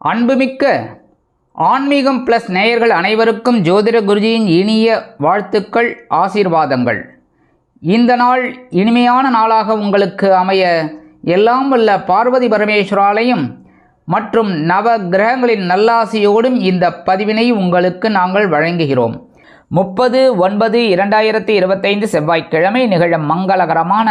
அன்புமிக்க ஆன்மீகம் ப்ளஸ் நேயர்கள் அனைவருக்கும் ஜோதிட குருஜியின் இனிய வாழ்த்துக்கள் ஆசீர்வாதங்கள். இந்த நாள் இனிமையான நாளாக உங்களுக்கு அமைய எல்லாம் வல்ல பார்வதி பரமேஸ்வராலையும் மற்றும் நவ கிரகங்களின் நல்லாசியோடும் இந்த பதிவினை உங்களுக்கு நாங்கள் வழங்குகிறோம். முப்பது ஒன்பது இரண்டாயிரத்தி இருபத்தைந்து செவ்வாய்க்கிழமை நிகழும் மங்களகரமான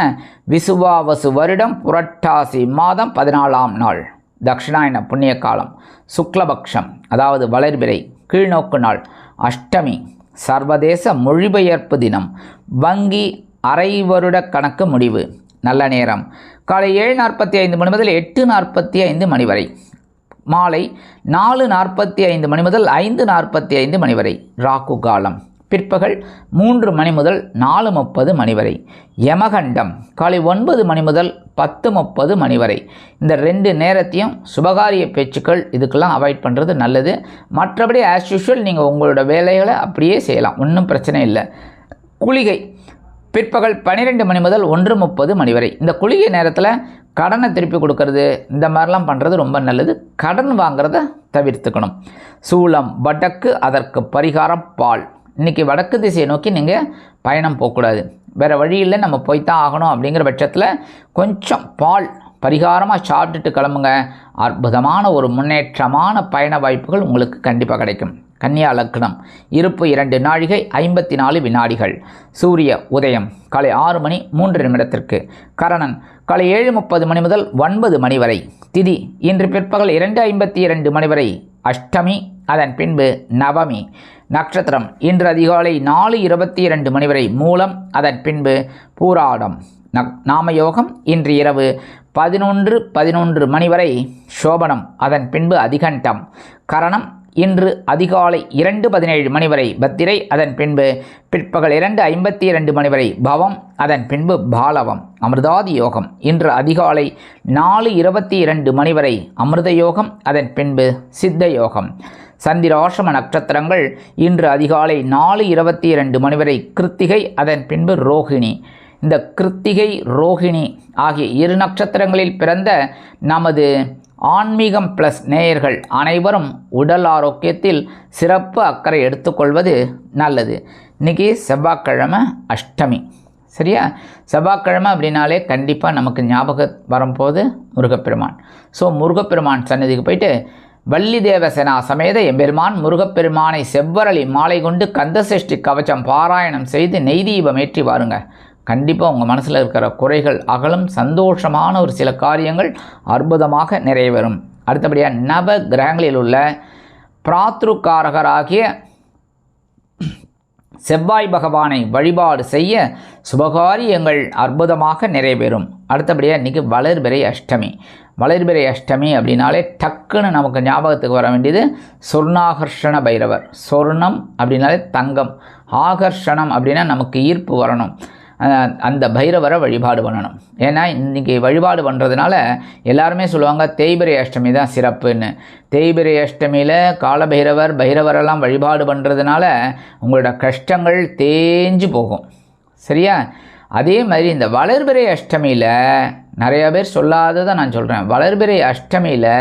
விசுவாவசு வருடம் புரட்டாசி மாதம் பதினாலாம் நாள். தக்ஷிணாயன புண்ணிய காலம் சுக்லபக்ஷம் அதாவது வளர்பிறை கீழ்நோக்கு நாள் அஷ்டமி சர்வதேச மொழிபெயர்ப்பு தினம் வங்கி அரை வருட கணக்கு முடிவு நல்ல நேரம். காலை ஏழு நாற்பத்தி ஐந்து மணி முதல் எட்டு நாற்பத்தி ஐந்து மணி வரை. மாலை நாலு நாற்பத்தி ஐந்து மணி முதல் ஐந்து நாற்பத்தி ஐந்து மணி வரை. ராகு காலம். பிற்பகல் மூன்று மணி முதல் நாலு முப்பது மணி வரை. யமகண்டம் காலை ஒன்பது மணி முதல் பத்து முப்பது மணி வரை. இந்த ரெண்டு நேரத்தையும் சுபகாரிய பேச்சுக்கள் இதுக்கெல்லாம் அவாய்ட் பண்ணுறது நல்லது. மற்றபடி ஆஸ் யூஷுவல் நீங்கள் உங்களோட வேலைகளை அப்படியே செய்யலாம் ஒன்றும் பிரச்சனை இல்லை. குளிகை பிற்பகல் பன்னிரெண்டு மணி முதல் ஒன்று முப்பது மணி வரை. இந்த குளிகை நேரத்தில் கடனை திருப்பி கொடுக்கறது இந்த மாதிரிலாம் பண்ணுறது ரொம்ப நல்லது. கடன் வாங்கிறத தவிர்த்துக்கணும். சூளம் வடக்கு அதற்கு பரிகாரம் பால். இன்றைக்கி வடக்கு திசையை நோக்கி நீங்கள் பயணம் போகக்கூடாது. வேறு வழியில் நம்ம போய்த்தான் ஆகணும் அப்படிங்கிற பட்சத்தில் கொஞ்சம் பால் பரிகாரமாக சாப்பிட்டுட்டு கிளம்புங்க. அற்புதமான ஒரு முன்னேற்றமான பயண வாய்ப்புகள் உங்களுக்கு கண்டிப்பாக கிடைக்கும். கன்னியா லக்னம் இருப்பு இரண்டு நாழிகை ஐம்பத்தி நாலு வினாடிகள். சூரிய உதயம் காலை ஆறு மணி மூன்று நிமிடத்திற்கு. கரணன் காலை ஏழு முப்பது மணி முதல் ஒன்பது மணி வரை. திதி இன்று பிற்பகல் இரண்டு ஐம்பத்தி இரண்டு மணி வரை. அஷ்டமி அதன் பின்பு நவமி நட்சத்திரம். இன்று அதிகாலை நாலு இருபத்தி இரண்டு மணி வரை மூலம் அதன் பின்பு பூராடம். நக் நாமயோகம் இன்று இரவு பதினொன்று பதினொன்று மணி வரை சோபனம் அதன் பின்பு அதிகண்டம். கரணம் இன்று அதிகாலை இரண்டு பதினேழு மணி வரை பத்திரை அதன் பின்பு பிற்பகல் இரண்டு ஐம்பத்தி இரண்டு மணி வரை பவம் அதன் பின்பு பாலவம். அமிர்தாதி யோகம் இன்று அதிகாலை நாலு இருபத்தி இரண்டு மணி வரை அமிர்த யோகம் அதன் பின்பு சித்த யோகம். சந்திராசிரம நட்சத்திரங்கள் இன்று அதிகாலை நாலு இருபத்தி இரண்டு மணி வரை கிருத்திகை அதன் பின்பு ரோகிணி. இந்த கிருத்திகை ரோகிணி ஆகிய இரு நட்சத்திரங்களில் பிறந்த நமது ஆன்மீகம் ப்ளஸ் நேயர்கள் அனைவரும் உடல் ஆரோக்கியத்தில் சிறப்பு அக்கறை எடுத்துக்கொள்வது நல்லது. இன்றைக்கி செவ்வாய்க்கிழமை அஷ்டமி. சரியா? செவ்வாய்க்கிழமை அப்படின்னாலே கண்டிப்பாக நமக்கு ஞாபகம் வரும்போது முருகப்பெருமான். ஸோ முருகப்பெருமான் சன்னதிக்கு போயிட்டு வள்ளி தேவசேனா சமேத எம்பெருமான் முருகப்பெருமானை செவ்வரளி மாலை கொண்டு கந்தசஷ்டி கவச்சம் பாராயணம் செய்து நெய் தீபம் ஏற்றி வாருங்க. கண்டிப்பாக உங்கள் மனசில் இருக்கிற குறைகள் அகலும் சந்தோஷமான ஒரு சில காரியங்கள் அற்புதமாக நிறைவேறும். அடுத்தபடியாக நவ கிரகங்களில் உள்ள பிராத்ருக்காரகராகிய செவ்வாய் பகவானை வழிபாடு செய்ய சுபகாரியங்கள் அற்புதமாக நிறைவேறும். அடுத்தபடியாக இன்றைக்கி வளர்பிறை அஷ்டமி. வளர்பிறை அஷ்டமி அப்படின்னாலே டக்குன்னு நமக்கு ஞாபகத்துக்கு வர வேண்டியது சொர்ணாகர்ஷண பைரவர். சொர்ணம் அப்படின்னாலே தங்கம். ஆகர்ஷணம் அப்படின்னா நமக்கு ஈர்ப்பு வரணும். அந்த பைரவரை வழிபாடு பண்ணணும். ஏன்னா இன்றைக்கி வழிபாடு பண்ணுறதுனால எல்லாருமே சொல்லுவாங்க தேய்பிரை அஷ்டமி தான் சிறப்புன்னு. தேய்பிரை அஷ்டமியில் காலபைரவர் பைரவரெல்லாம் வழிபாடு பண்ணுறதுனால உங்களோட கஷ்டங்கள் தேஞ்சு போகும். சரியா? அதே மாதிரி இந்த வளர்பிறை அஷ்டமியில் நிறைய பேர் சொல்லாததை நான் சொல்கிறேன் வளர்பிறை அஷ்டமியில்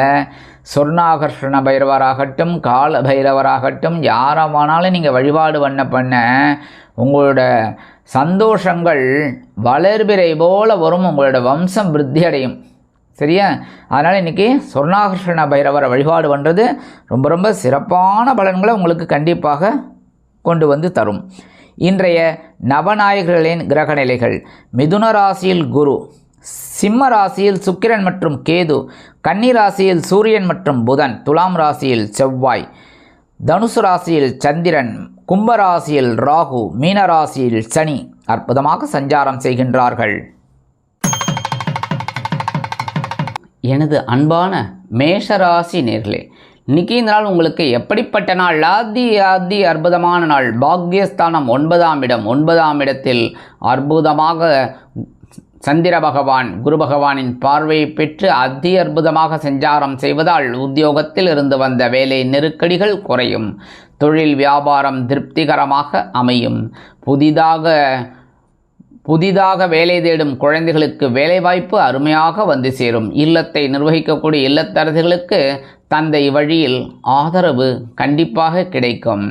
சொர்ணாகர்ஷண பைரவராகட்டும் கால பைரவராகட்டும் யாரமானாலும் நீங்கள் வழிபாடு பண்ண பண்ண உங்களோட சந்தோஷங்கள் வளர்பிறை போல வரும். உங்களோட வம்சம் விருத்தி அடையும் சரியா? அதனால் இன்றைக்கி சொர்ணாகர்ஷண பைரவரை வழிபாடு பண்ணுறது ரொம்ப ரொம்ப சிறப்பான பலன்களை உங்களுக்கு கண்டிப்பாக கொண்டு வந்து தரும். இன்றைய நவநாயகர்களின் கிரக நிலைகள். மிதுன ராசியில் குரு சிம்ம ராசியில் சுக்கிரன் மற்றும் கேது கன்னி ராசியில் சூரியன் மற்றும் புதன் துலாம் ராசியில் செவ்வாய் தனுசு ராசியில் சந்திரன் கும்பராசியில் ராகு மீனராசியில் சனி அற்புதமாக சஞ்சாரம் செய்கின்றார்கள். எனது அன்பான மேஷராசி நேர்களே இன்னைக்கு இந்த நாள் உங்களுக்கு எப்படிப்பட்ட நாள்? ஆதி ஆதி அற்புதமான நாள். பாக்யஸ்தானம் ஒன்பதாம் இடம். ஒன்பதாம் இடத்தில் அற்புதமாக சந்திர பகவான் குரு பகவானின் பார்வையை பெற்று அதி அற்புதமாக சஞ்சாரம் செய்வதால் உத்தியோகத்தில் இருந்து வந்த வேலை நெருக்கடிகள் குறையும். தொழில் வியாபாரம் திருப்திகரமாக அமையும். புதிதாக புதிதாக வேலை தேடும் குழந்தைகளுக்கு வேலைவாய்ப்பு அருமையாக வந்து சேரும். இல்லத்தை நிர்வகிக்கக்கூடிய இல்லத்தரசிகளுக்கு தந்தை வழியில் ஆதரவு கண்டிப்பாக கிடைக்கும்.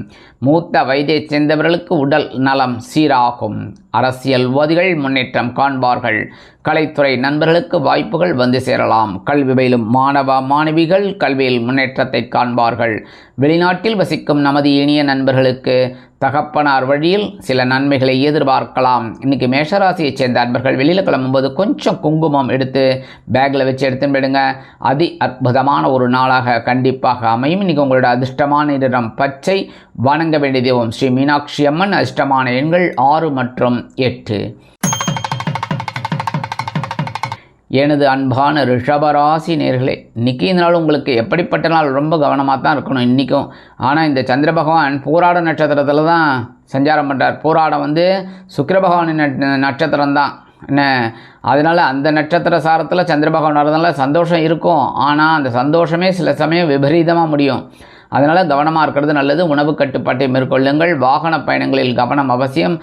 மூத்த வயதை சேர்ந்தவர்களுக்கு உடல் நலம் சீராகும். அரசியல்வாதிகள் முன்னேற்றம் காண்பார்கள். கலைத்துறை நண்பர்களுக்கு வாய்ப்புகள் வந்து சேரலாம். கல்வி பயிலும் மாணவ மாணவிகள் கல்வியில் முன்னேற்றத்தை காண்பார்கள். வெளிநாட்டில் வசிக்கும் நமது இனிய நண்பர்களுக்கு தகப்பனார் வழியில் சில நன்மைகளை எதிர்பார்க்கலாம். இன்றைக்கி மேஷராசியைச் சேர்ந்த அன்பர்கள் வெளியில் கிளம்பும்போது கொஞ்சம் குங்குமம் எடுத்து பேக்கில் வச்சு எடுத்துன்னு போயிடுங்க. அதி அற்புதமான ஒரு நாளாக கண்டிப்பாக அமையும். இன்றைக்கி உங்களோட அதிர்ஷ்டமான நிறம் பச்சை. வணங்க வேண்டிய தெய்வம் ஸ்ரீ மீனாட்சி அம்மன். அதிர்ஷ்டமான எண்கள் ஆறு மற்றும் எட்டு. எனது அன்பான ரிஷபராசி நேர்களே இன்றைக்கி இந்த நாள் உங்களுக்கு எப்படிப்பட்ட நாள்? ரொம்ப கவனமாக தான் இருக்கணும் இன்றைக்கும் ஆனால் இந்த சந்திர பகவான் போராட நட்சத்திரத்தில் தான் சஞ்சாரம் பண்ணுறார் போராடம் வந்து சுக்கர பகவானின் நட்சத்திரம் தான் என்ன? அதனால் அந்த நட்சத்திர சாரத்தில் சந்திர பகவான் வரதுனால சந்தோஷம் இருக்கும். ஆனால் அந்த சந்தோஷமே சில சமயம் விபரீதமாக முடியும். அதனால் கவனமாக இருக்கிறது நல்லது. உணவு கட்டுப்பாட்டை மேற்கொள்ளுங்கள். வாகன பயணங்களில் கவனம் அவசியம்.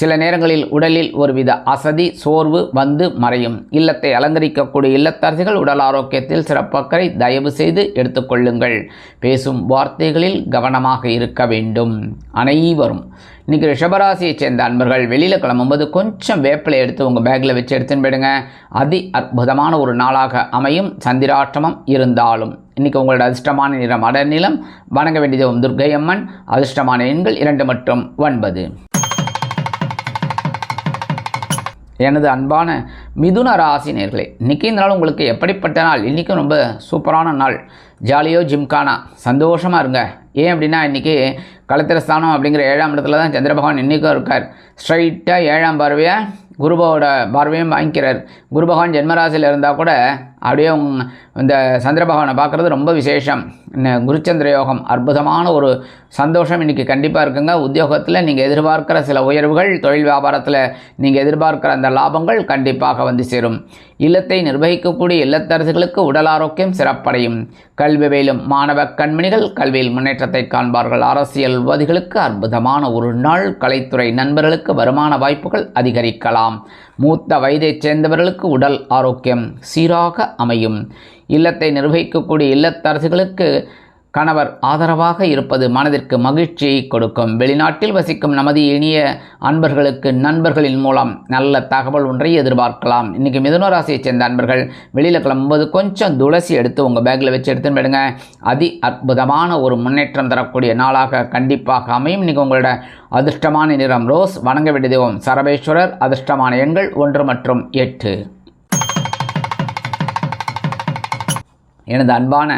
சில நேரங்களில் உடலில் ஒருவித அசதி சோர்வு வந்து மறையும். இல்லத்தை அலங்கரிக்கக்கூடிய இல்லத்தரசிகள் உடல் ஆரோக்கியத்தில் சிறப்பக்கறை தயவு செய்து எடுத்துக்கொள்ளுங்கள். பேசும் வார்த்தைகளில் கவனமாக இருக்க வேண்டும். அனைவரும். இன்றைக்கி ரிஷபராசியைச் சேர்ந்த அன்பர்கள் வெளியில் கிளம்பும்போது கொஞ்சம் வேப்பிலை எடுத்து உங்கள் பேக்கில் வச்சு எடுத்துன்னு போயிடுங்க. அதி அற்புதமான ஒரு நாளாக அமையும். சந்திராஷ்டமம் இருந்தாலும். இன்றைக்கி உங்களோட அதிர்ஷ்டமான நிறம் அடர்நிலம் வணங்க வேண்டியது துர்கை அம்மன். அதிர்ஷ்டமான எண்கள் இரண்டு மற்றும் ஒன்பது. எனது அன்பான மிதுன ராசி நேர்களே இன்றைக்கி இந்த நாள் உங்களுக்கு எப்படிப்பட்ட நாள்? இன்றைக்கும் ரொம்ப சூப்பரான நாள். ஜாலியோ ஜிம்கானா சந்தோஷமாக இருங்க. ஏன் அப்படின்னா இன்றைக்கி கலத்திரஸ்தானம் அப்படிங்கிற ஏழாம் இடத்துல தான் சந்திர பகவான் இன்றைக்கும் இருக்கார். ஸ்ட்ரைட்டாக ஏழாம் பார்வையாக குருபோட பார்வையும் வாங்கிக்கிறார். குரு பகவான் ஜென்மராசியில் இருந்தால் கூட அப்படியே இந்த சந்திர பகவானை பார்க்குறது ரொம்ப விசேஷம். குருச்சந்திர யோகம் அற்புதமான ஒரு சந்தோஷம் இன்றைக்கி கண்டிப்பாக இருக்குங்க. உத்தியோகத்தில் நீங்கள் எதிர்பார்க்குற சில உயர்வுகள் தொழில் வியாபாரத்தில் நீங்கள் எதிர்பார்க்குற அந்த லாபங்கள் கண்டிப்பாக வந்து சேரும். இல்லத்தை நிர்வகிக்கக்கூடிய இல்லத்தரசுகளுக்கு உடல் ஆரோக்கியம் சிறப்படையும். கல்வி வேலும் மாணவ கண்மணிகள் கல்வியில் முன்னேற்றத்தை காண்பார்கள். அரசியல்வாதிகளுக்கு அற்புதமான ஒரு நாள். கலைத்துறை நண்பர்களுக்கு வருமான வாய்ப்புகள் அதிகரிக்கலாம். மூத்த வயதைச் சேர்ந்தவர்களுக்கு உடல் ஆரோக்கியம் சீராக அமையும். இல்லத்தை நிர்வகிக்கக்கூடிய இல்லத்தரசுகளுக்கு கணவர் ஆதரவாக இருப்பது மனதிற்கு மகிழ்ச்சியை கொடுக்கும். வெளிநாட்டில் வசிக்கும் நமது இனிய அன்பர்களுக்கு நண்பர்களின் மூலம் நல்ல தகவல் ஒன்றை எதிர்பார்க்கலாம். இன்றைக்கி மிதுன ராசியைச் சேர்ந்த அன்பர்கள் வெளியில் கிளம்பும்போது கொஞ்சம் துளசி எடுத்து உங்கள் பேக்கில் வச்சு எடுத்துன்னு விடுங்க அதி அற்புதமான ஒரு முன்னேற்றம் தரக்கூடிய நாளாக கண்டிப்பாக அமையும். இன்றைக்கி உங்களோட அதிர்ஷ்டமான நிறம் ரோஸ். வணங்க வேண்டிய தெய்வம் சரபேஸ்வரர். அதிர்ஷ்டமான எண்கள் ஒன்று மற்றும் எட்டு. எனது அன்பான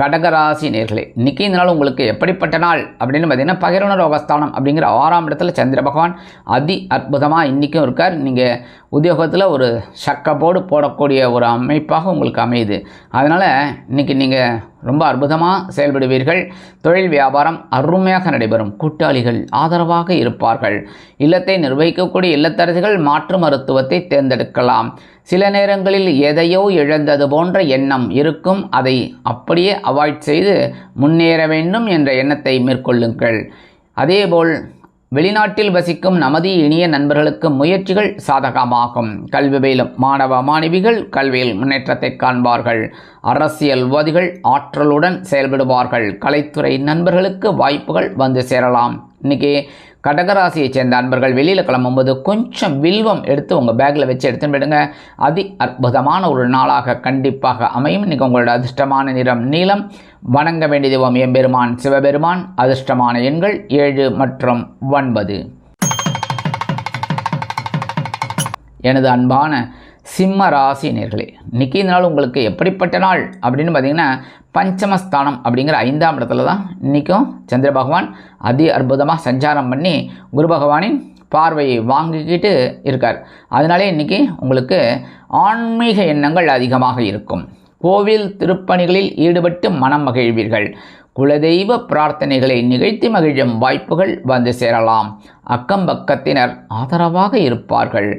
கடகராசி நேர்களே இன்றைக்கி இந்த நாள் உங்களுக்கு எப்படிப்பட்ட நாள்? அப்படின்னு பார்த்தீங்கன்னா பகிரண ரோகஸ்தானம் அப்படிங்கிற ஆறாம் இடத்துல சந்திர பகவான் அதி அற்புதமாக இன்றைக்கும் இருக்கார். நீங்கள் உத்தியோகத்தில் ஒரு சக்கப்போடு போடக்கூடிய ஒரு அமைப்பாக உங்களுக்கு அமையுது. அதனால் இன்றைக்கி நீங்கள் ரொம்ப அற்புதமாக செயல்படுவீர்கள். தொழில் வியாபாரம் அருமையாக நடைபெறும். கூட்டாளிகள் ஆதரவாக இருப்பார்கள். இல்லத்தை நிர்வகிக்கக்கூடிய இல்லத்தரசிகள் மாற்று மருத்துவத்தை தேர்ந்தெடுக்கலாம். சில நேரங்களில் எதையோ இழந்தது போன்ற எண்ணம் இருக்கும். அதை அப்படியே அவாய்ட் செய்து முன்னேற வேண்டும் என்ற எண்ணத்தை மேற்கொள்ளுங்கள். அதேபோல் வெளிநாட்டில் வசிக்கும் நமது இனிய நண்பர்களுக்கு முயற்சிகள் சாதகமாகும். கல்வி பயிலும் மாணவ மாணவிகள் கல்வியில் முன்னேற்றத்தை காண்பார்கள். அரசியல்வாதிகள் ஆற்றலுடன் செயல்படுவார்கள். கலைத்துறை நண்பர்களுக்கு வாய்ப்புகள் வந்து சேரலாம். இன்றைக்கி கடகராசியைச் சேர்ந்த அன்பர்கள் வெளியில் கிளம்பும்போது கொஞ்சம் வில்வம் எடுத்து உங்கள் பேக்கில் வச்சு எடுத்துன்னு விடுங்க அதி அற்புதமான ஒரு நாளாக கண்டிப்பாக அமையும். இன்றைக்கி உங்களோட அதிர்ஷ்டமான நிறம் நீளம் வணங்க வேண்டிய தெய்வம் எம்பெருமான் சிவபெருமான். அதிர்ஷ்டமான எண்கள் ஏழு மற்றும் ஒன்பது. எனது அன்பான சிம்ம ராசி நேர்களே இன்றைக்கி இந்த நாள் உங்களுக்கு எப்படிப்பட்ட நாள் அப்படின்னு பார்த்தீங்கன்னா பஞ்சமஸ்தானம் அப்படிங்கிற ஐந்தாம் இடத்துல தான் இன்றைக்கும் சந்திர பகவான் அதி அற்புதமாக சஞ்சாரம் பண்ணி குரு பகவானின் பார்வையை வாங்கிக்கிட்டு இருக்கார். அதனாலே இன்றைக்கி உங்களுக்கு ஆன்மீக எண்ணங்கள் அதிகமாக இருக்கும். கோவில் திருப்பணிகளில் ஈடுபட்டு மனம் மகிழ்வீர்கள். குலதெய்வ பிரார்த்தனைகளை நிகழ்த்தி மகிழும் வாய்ப்புகள் வந்து சேரலாம். அக்கம் பக்கத்தினர் ஆதரவாக இருப்பார்கள்.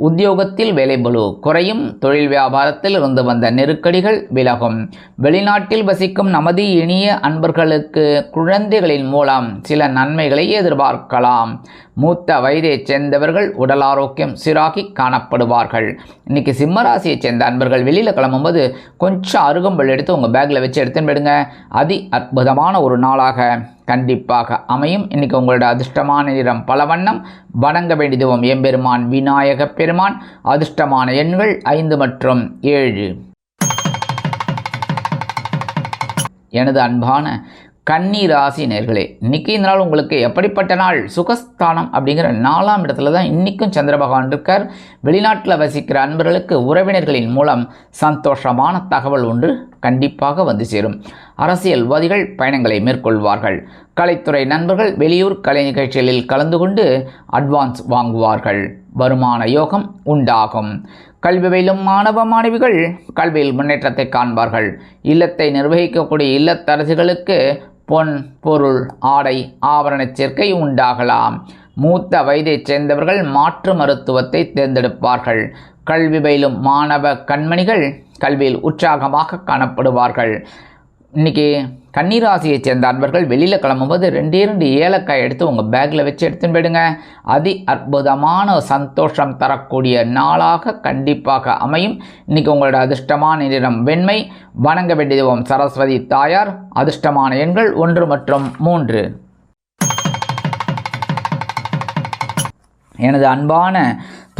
உத்தியோகத்தில் வேலைபளு குறையும். தொழில் வியாபாரத்தில் இருந்து வந்த நெருக்கடிகள் விலகும். வெளிநாட்டில் வசிக்கும் நமது இனிய அன்பர்களுக்கு குழந்தைகளின் மூலம் சில நன்மைகளை எதிர்பார்க்கலாம். மூத்த வயதைச் சேர்ந்தவர்கள் உடல் ஆரோக்கியம் சீராகி காணப்படுவார்கள். இன்னைக்கு சிம்மராசியைச் சேர்ந்த அன்பர்கள் வெளியில் கிளம்பும்போது கொஞ்சம் அருகம்பல் எடுத்து உங்கள் பேக்கில் வச்சு எடுத்துன்னு போயிடுங்க. அதி அற்புதமான ஒரு நாளாக கண்டிப்பாக அமையும். இன்னைக்கு உங்களோட அதிர்ஷ்டமான நிறம் பல வண்ணம் வணங்க வேண்டியதுவும் எம்பெருமான் விநாயக பெருமான். அதிர்ஷ்டமான எண்கள் ஐந்து மற்றும் ஏழு. எனது அன்பான கன்னி ராசி நேர்களே இன்னைக்கு இந்த நாள் உங்களுக்கு எப்படிப்பட்ட நாள்? சுகஸ்தானம் அப்படிங்கிற நாலாம் இடத்துல தான் இன்றைக்கும் சந்திர பகவான் இருக்கார். வெளிநாட்டில் வசிக்கிற அன்பர்களுக்கு உறவினர்களின் மூலம் சந்தோஷமான தகவல் ஒன்று கண்டிப்பாக வந்து சேரும். அரசியல்வாதிகள் பயணங்களை மேற்கொள்வார்கள். கலைத்துறை நண்பர்கள் வெளியூர் கலை நிகழ்ச்சிகளில் கலந்து கொண்டு அட்வான்ஸ் வாங்குவார்கள். வருமான யோகம் உண்டாகும். கல்வி பயிலும் மாணவ மாணவிகள் கல்வியில் முன்னேற்றத்தை காண்பார்கள். இல்லத்தை நிர்வகிக்கக்கூடிய இல்லத்தரசிகளுக்கு பொன் பொருள் ஆடை ஆபரணச் சேர்க்கை உண்டாகலாம். மூத்த வயதைச் சேர்ந்தவர்கள் மாற்று மருத்துவத்தை தேர்ந்தெடுப்பார்கள். கல்வி பயிலும் மாணவ கண்மணிகள் கல்வியில் உற்சாகமாக காணப்படுவார்கள். இன்னைக்கு கன்னிராசியை சேர்ந்த அன்பர்கள் வெளியில் கிளம்பும்போது ரெண்டே ரெண்டு ஏலக்காய் எடுத்து உங்கள் பேக்கில் வச்சு எடுத்துன்னு போயிடுங்க. அதி அற்புதமான சந்தோஷம் தரக்கூடிய நாளாக கண்டிப்பாக அமையும். இன்றைக்கி உங்களோட அதிர்ஷ்டமான நிறம் வெண்மை. வணங்க வேண்டியதுவும் சரஸ்வதி தாயார். அதிர்ஷ்டமான எண்கள் ஒன்று மற்றும் மூன்று. எனது அன்பான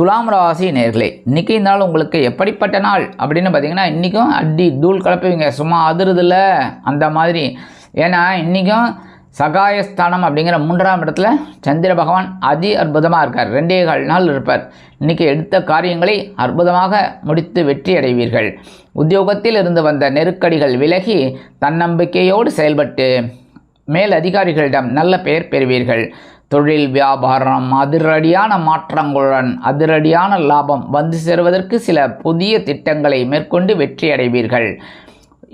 துலாம் ராசி நேர்களே இன்றைக்கி இந்த நாள் உங்களுக்கு எப்படிப்பட்ட நாள்? அப்படின்னு பார்த்தீங்கன்னா இன்றைக்கும் அடி தூள் கலப்புவீங்க. சும்மா அதிருதில்ல. அந்த மாதிரி. ஏன்னா இன்றைக்கும் சகாயஸ்தானம் அப்படிங்கிற மூன்றாம் இடத்துல சந்திர பகவான் அதி அற்புதமாக இருக்கார். ரெண்டே கால் நாள் இருப்பார். இன்றைக்கி எடுத்த காரியங்களை அற்புதமாக முடித்து வெற்றி அடைவீர்கள். உத்தியோகத்தில் இருந்து வந்த நெருக்கடிகள் விலகி தன்னம்பிக்கையோடு செயல்பட்டு மேல் அதிகாரிகளிடம் நல்ல பெயர் பெறுவீர்கள். தொழில் வியாபாரம் அதிரடியான மாற்றங்களுடன் அதிரடியான லாபம் வந்து சேருவதற்கு சில புதிய திட்டங்களை மேற்கொண்டு வெற்றி அடைவீர்கள்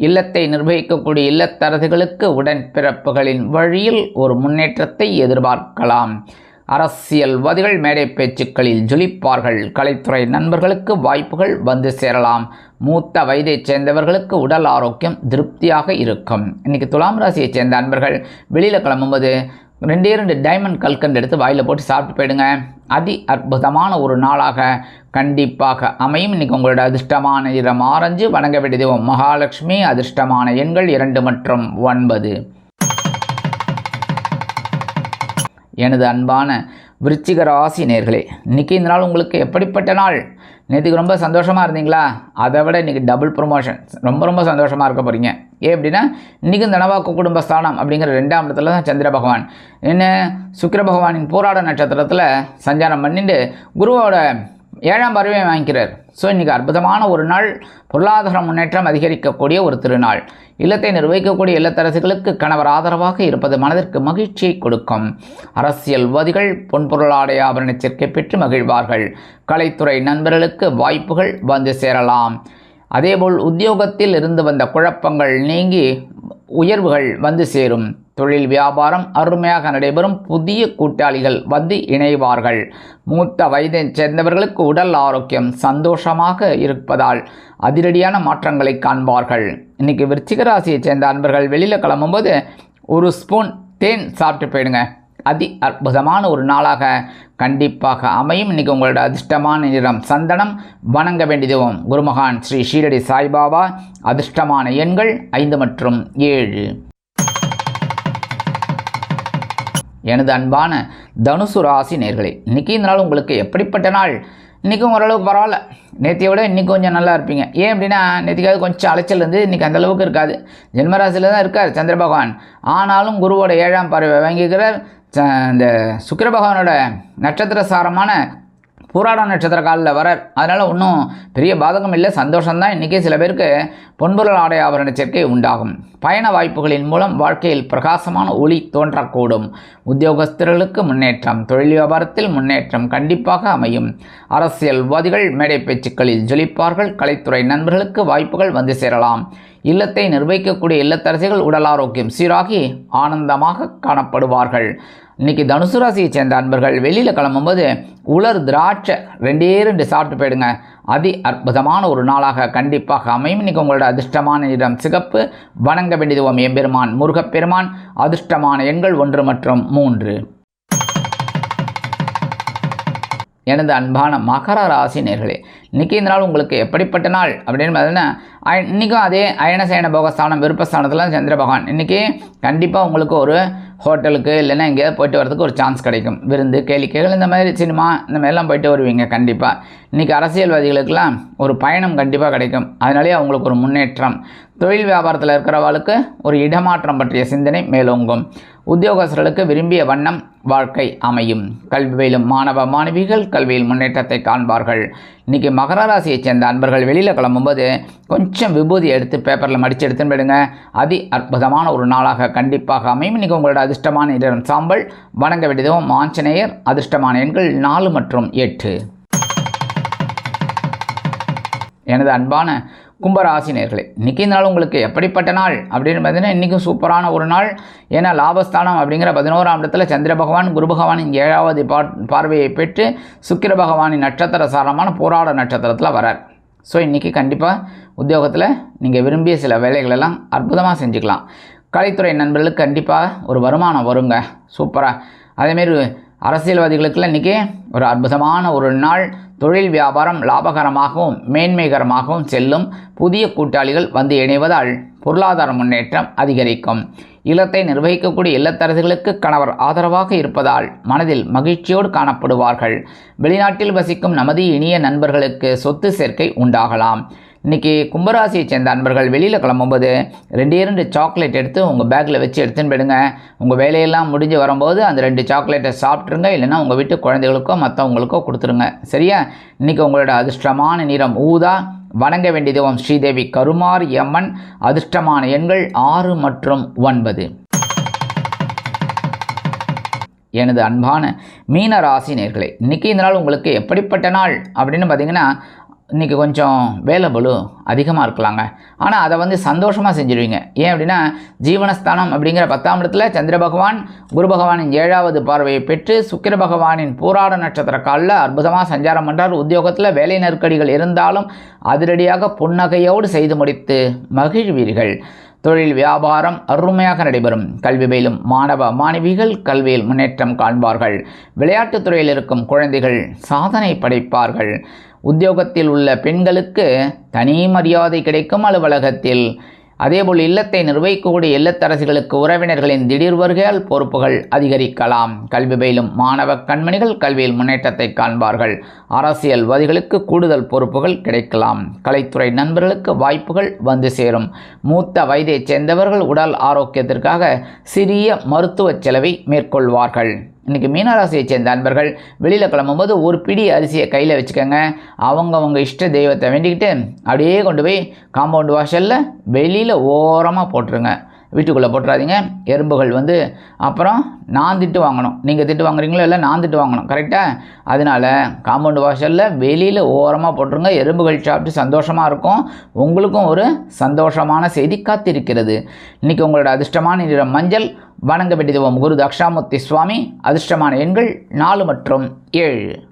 இல்லத்தை நிர்வகிக்கக்கூடிய இல்லத்தரசுகளுக்கு உடன்பிறப்புகளின் வழியில் ஒரு முன்னேற்றத்தை எதிர்பார்க்கலாம். அரசியல்வாதிகள் மேடை பேச்சுக்களில் ஜொலிப்பார்கள். கலைத்துறை நண்பர்களுக்கு வாய்ப்புகள் வந்து சேரலாம். மூத்த வயதைச் சேர்ந்தவர்களுக்கு உடல் ஆரோக்கியம் திருப்தியாக இருக்கும். இன்னைக்கு துலாம் ராசியைச் சேர்ந்த அன்பர்கள் வெளியில் கிளம்பும்போது ரெண்டே ரெண்டு டைமண்ட் கல்கண்டு எடுத்து வாயில் போட்டு சாப்பிட்டு போயிடுங்க. அதி அற்புதமான ஒரு நாளாக கண்டிப்பாக அமையும். இன்றைக்கி உங்களோட அதிர்ஷ்டமான இடம் ஆரஞ்சு. வணங்க வேண்டியது மகாலட்சுமி. அதிர்ஷ்டமான எண்கள் இரண்டு மற்றும் ஒன்பது. எனது அன்பான விருச்சிக ராசி நேர்களே இன்றைக்கி இந்த நாள் உங்களுக்கு எப்படிப்பட்ட நாள்? நேற்றுக்கு ரொம்ப சந்தோஷமாக இருந்தீங்களா? அதை விட இன்றைக்கி டபுள் ப்ரொமோஷன் ரொம்ப ரொம்ப சந்தோஷமாக இருக்க போகிறீங்க ஏன் அப்படின்னா இன்றைக்கும் தனவாக்கு குடும்பஸ்தானம் அப்படிங்கிற ரெண்டாம் இடத்துல தான் சந்திர பகவான். என்ன? சுக்கிர பகவானின் போராட நட்சத்திரத்தில் சஞ்சாரம் பண்ணிட்டு குருவோட ஏழாம் பார்வையை வாங்கிக்கிறார். ஸோ இன்றைக்கி அற்புதமான ஒரு நாள் பொருளாதார முன்னேற்றம் அதிகரிக்கக்கூடிய ஒரு திருநாள். இல்லத்தை நிர்வகிக்கக்கூடிய இல்லத்தரசுகளுக்கு கணவர் ஆதரவாக இருப்பது மனதிற்கு மகிழ்ச்சியை கொடுக்கும். அரசியல்வாதிகள் பொன்பொருளாடை ஆபரண சேர்க்கை பெற்று மகிழ்வார்கள். கலைத்துறை நண்பர்களுக்கு வாய்ப்புகள் வந்து சேரலாம். அதேபோல் உத்தியோகத்தில் இருந்து வந்த குழப்பங்கள் நீங்கி உயர்வுகள் வந்து சேரும். தொழில் வியாபாரம் அருமையாக நடைபெறும். புதிய கூட்டாளிகள் வந்து இணைவார்கள். மூத்த வயதை சேர்ந்தவர்களுக்கு உடல் ஆரோக்கியம் சந்தோஷமாக இருப்பதால் அதிரடியான மாற்றங்களை காண்பார்கள். இன்னைக்கு விருச்சிக ராசியை சேர்ந்த அன்பர்கள் வெளியில் கிளம்பும்போது ஒரு ஸ்பூன் தேன் சாப்பிட்டு போயிடுங்க. அதி அற்புதமான ஒரு நாளாக கண்டிப்பாக அமையும். இன்றைக்கி உங்களோட அதிர்ஷ்டமான நிறம் சந்தனம். வணங்க வேண்டியதுவும் குருமகான் ஸ்ரீ ஷீரடி சாய்பாபா. அதிர்ஷ்டமான எண்கள் ஐந்து மற்றும் ஏழு. எனது அன்பான தனுசு ராசி நேர்களே இன்றைக்கி இந்த நாள் உங்களுக்கு எப்படிப்பட்ட நாள்? இன்றைக்கும் ஓரளவுக்கு பரவாயில்ல. நேற்றைய விட இன்றைக்கி கொஞ்சம் நல்லா இருப்பீங்க. ஏன் அப்படின்னா நேற்றுக்காவது கொஞ்சம் அலைச்சல் இருந்து இன்றைக்கி அந்தளவுக்கு இருக்காது. ஜென்மராசியில் தான் இருக்கார் சந்திர பகவான் ஆனாலும் குருவோட ஏழாம் பறவை வாங்கிக்கிறார் இந்த சுக்கிர பகவானோட நட்சத்திர சாரமான பூராட நட்சத்திர காலில் வர அதனால் ஒன்றும் பெரிய பாதகம் இல்லை சந்தோஷம்தான். இன்றைக்கி சில பேருக்கு பொன்பொருள் ஆடை ஆபரண சேர்க்கை உண்டாகும். பயண வாய்ப்புகளின் மூலம் வாழ்க்கையில் பிரகாசமான ஒளி தோன்றக்கூடும். உத்தியோகஸ்தர்களுக்கு முன்னேற்றம் தொழில் வியாபாரத்தில் முன்னேற்றம் கண்டிப்பாக அமையும். அரசியல்வாதிகள் மேடை பேச்சுக்களில் ஜொலிப்பார்கள் கலைத்துறை நண்பர்களுக்கு வாய்ப்புகள் வந்து சேரலாம். இல்லத்தை நிர்வகிக்கக்கூடிய இல்லத்தரசிகள் உடல் ஆரோக்கியம் சீராகி ஆனந்தமாக காணப்படுவார்கள். இன்றைக்கி தனுசு ராசியை சேர்ந்த அன்பர்கள் வெளியில் கிளம்பும்போது உலர் திராட்சை ரெண்டே ரெண்டு சாப்பிட்டு போயிடுங்க. அதி அற்புதமான ஒரு நாளாக கண்டிப்பாக அமையும். இன்றைக்கி உங்களோட அதிர்ஷ்டமான இடம் சிகப்பு. வணங்க வேண்டியதுவோம் எம்பெருமான் முருகப்பெருமான். அதிர்ஷ்டமான எண்கள் ஒன்று மற்றும் மூன்று. எனது அன்பான மகர ராசி நேர்களே இன்றைக்கி இந்த நாள் உங்களுக்கு எப்படிப்பட்ட நாள் அப்படின்னு பார்த்தீங்கன்னா இன்றைக்கும் அதே அயனசயன போகஸ்தானம் விருப்பஸ்தானத்தில் சந்திர பகவான். இன்றைக்கி கண்டிப்பாக உங்களுக்கு ஒரு ஹோட்டலுக்கு இல்லைன்னா எங்கேயாவது போயிட்டு வரதுக்கு ஒரு சான்ஸ் கிடைக்கும். விருந்து கேளிக்கைகள் இந்த மாதிரி சினிமா இந்த மாதிரிலாம் போயிட்டு வருவீங்க கண்டிப்பாக இன்றைக்கி அரசியல்வாதிகளுக்கெல்லாம் ஒரு பயணம் கண்டிப்பாக கிடைக்கும். அதனாலே அவங்களுக்கு ஒரு முன்னேற்றம். தொழில் வியாபாரத்தில் இருக்கிறவர்களுக்கு ஒரு இடமாற்றம் பற்றிய சிந்தனை மேலோங்கும். உத்தியோகஸ்தர்களுக்கு விரும்பிய வண்ணம் வாழ்க்கை அமையும். கல்வி பயிலும் மாணவ மாணவிகள் கல்வியில் முன்னேற்றத்தை காண்பார்கள். இன்றைக்கி மகர ராசியைச் சேர்ந்த அன்பர்கள் வெளியில் கிளம்பும்போது கொஞ்சம் விபூதி எடுத்து பேப்பரில் மடித்து எடுத்துன்னு போயிடுங்க. அதி அற்புதமான ஒரு நாளாக கண்டிப்பாக அமையும். இன்றைக்கி உங்களோட அதிர்ஷ்டமான இடம் சாம்பல் வணங்க வேண்டியதும் ஆஞ்சநேயர் அதிர்ஷ்டமான எண்கள் நாலு மற்றும் எட்டு. எனது அன்பான கும்பராசினியர்களே இன்றைக்கி நாள் உங்களுக்கு எப்படிப்பட்ட நாள்? அப்படின்னு பார்த்தீங்கன்னா இன்றைக்கும் சூப்பரான ஒரு நாள். ஏன்னா லாபஸ்தானம் அப்படிங்கிற பதினோராம் இடத்துல சந்திர பகவான் குரு பகவானின் ஏழாவது பா பார்வையை பெற்று சுக்கிர பகவானின் நட்சத்திர சாரமான போராட நட்சத்திரத்தில் வரார். ஸோ இன்றைக்கி கண்டிப்பாக உத்தியோகத்தில் நீங்கள் விரும்பிய சில வேலைகளெல்லாம் அற்புதமாக செஞ்சுக்கலாம். கலைத்துறை நண்பர்களுக்கு கண்டிப்பாக ஒரு வருமானம் வருங்க. சூப்பராக அதேமாரி அரசியல்வாதிகளுக்கெல்லாம் இன்றைக்கி ஒரு அற்புதமான ஒரு நாள். தொழில் வியாபாரம் லாபகரமாகவும் மேன்மைகரமாகவும் செல்லும் புதிய கூட்டாளிகள் வந்து இணைவதால் பொருளாதார முன்னேற்றம் அதிகரிக்கும். இல்லத்தை நிர்வகிக்கக்கூடிய இல்லத்தரசிகளுக்கு கணவர் ஆதரவாக இருப்பதால் மனதில் மகிழ்ச்சியோடு காணப்படுவார்கள். வெளிநாட்டில் வசிக்கும் நமது இனிய நண்பர்களுக்கு சொத்து சேர்க்கை உண்டாகலாம். இன்றைக்கி கும்பராசியை சேர்ந்த அன்பர்கள் வெளியில் கிளம்பும்போது ரெண்டே ரெண்டு சாக்லேட் எடுத்து உங்கள் பேக்கில் வச்சு எடுத்துன்னு போயிடுங்க. உங்கள் வேலையெல்லாம் முடிஞ்சு வரும்போது அந்த ரெண்டு சாக்லேட்டை சாப்பிட்ருங்க இல்லைன்னா உங்கள் வீட்டு குழந்தைகளுக்கோ மற்றவங்களுக்கோ கொடுத்துருங்க. சரியா? இன்றைக்கி உங்களோட அதிர்ஷ்டமான நிறம் ஊதா. வணங்க வேண்டியதும் ஸ்ரீதேவி கருமார் எம்மன் அதிர்ஷ்டமான எண்கள் ஆறு மற்றும் ஒன்பது. எனது அன்பான மீன ராசி நேர்களே இன்றைக்கி இந்த நாள் உங்களுக்கு எப்படிப்பட்ட நாள் அப்படின்னு பார்த்தீங்கன்னா இன்றைக்கி கொஞ்சம் வேலை பலு அதிகமாக இருக்கலாங்க. ஆனால் அதை வந்து சந்தோஷமாக செஞ்சுருவீங்க. ஏன் அப்படின்னா ஜீவனஸ்தானம் அப்படிங்கிற பத்தாம் இடத்துல சந்திர பகவான் குரு பகவானின் ஏழாவது பார்வையை பெற்று சுக்கிர பகவானின் பூராட நட்சத்திர காலில் அற்புதமாக சஞ்சாரம் பண்ணுறார் உத்தியோகத்தில் வேலை நெருக்கடிகள் இருந்தாலும் அதிரடியாக புன்னகையோடு செய்து முடித்து மகிழ்வீர்கள். தொழில் வியாபாரம் அருமையாக நடைபெறும். கல்வி பயிலும் மாணவ மாணவிகள் கல்வியில் முன்னேற்றம் காண்பார்கள். விளையாட்டுத் துறையில் இருக்கும் குழந்தைகள் சாதனை படைப்பார்கள். உத்தியோகத்தில் உள்ள பெண்களுக்கு தனி மரியாதை கிடைக்கும் அலுவலகத்தில். அதேபோல் இல்லத்தை நிர்வகிக்கக்கூடிய இல்லத்தரசிகளுக்கு உறவினர்களின் திடீர் வருகையால் பொறுப்புகள் அதிகரிக்கலாம். கல்வி பயிலும் மாணவ கண்மணிகள் கல்வியில் முன்னேற்றத்தை காண்பார்கள். அரசியல்வாதிகளுக்கு கூடுதல் பொறுப்புகள் கிடைக்கலாம். கலைத்துறை நண்பர்களுக்கு வாய்ப்புகள் வந்து சேரும். மூத்த வயதைச் சேர்ந்தவர்கள் உடல் ஆரோக்கியத்திற்காக சிறிய மருத்துவ செலவை மேற்கொள்வார்கள். இன்றைக்கி மீனராசியை சேர்ந்த அன்பர்கள் வெளியில் கிளம்பும்போது ஒரு பிடி அரிசியை கையில் வச்சுக்கோங்க. அவங்கவுங்க இஷ்ட தெய்வத்தை வேண்டிக்கிட்டு அப்படியே கொண்டு போய் காம்பவுண்ட் வாசலில் வெளியில் ஓரமாக போட்டுருங்க. வீட்டுக்குள்ளே போட்டுறாதீங்க. எறும்புகள் வந்து அப்புறம் நான் திட்டு வாங்கணும். நீங்கள் திட்டு வாங்குறீங்களோ இல்லை நான் திட்டு வாங்கணும். கரெக்டாக அதனால் காம்பவுண்ட் வாசலில் வெளியில் ஓரமாக போட்டுருங்க. எறும்புகள் சாப்பிட்டு சந்தோஷமாக இருக்கும். உங்களுக்கும் ஒரு சந்தோஷமான செய்தி காத்திருக்கிறது. இன்றைக்கி உங்களோட அதிர்ஷ்டமான நிறம் மஞ்சள். வணங்க வேண்டியதுவோம் குரு தக்ஷாமூர்த்தி சுவாமி. அதிர்ஷ்டமான எண்கள் நாலு மற்றும் ஏழு.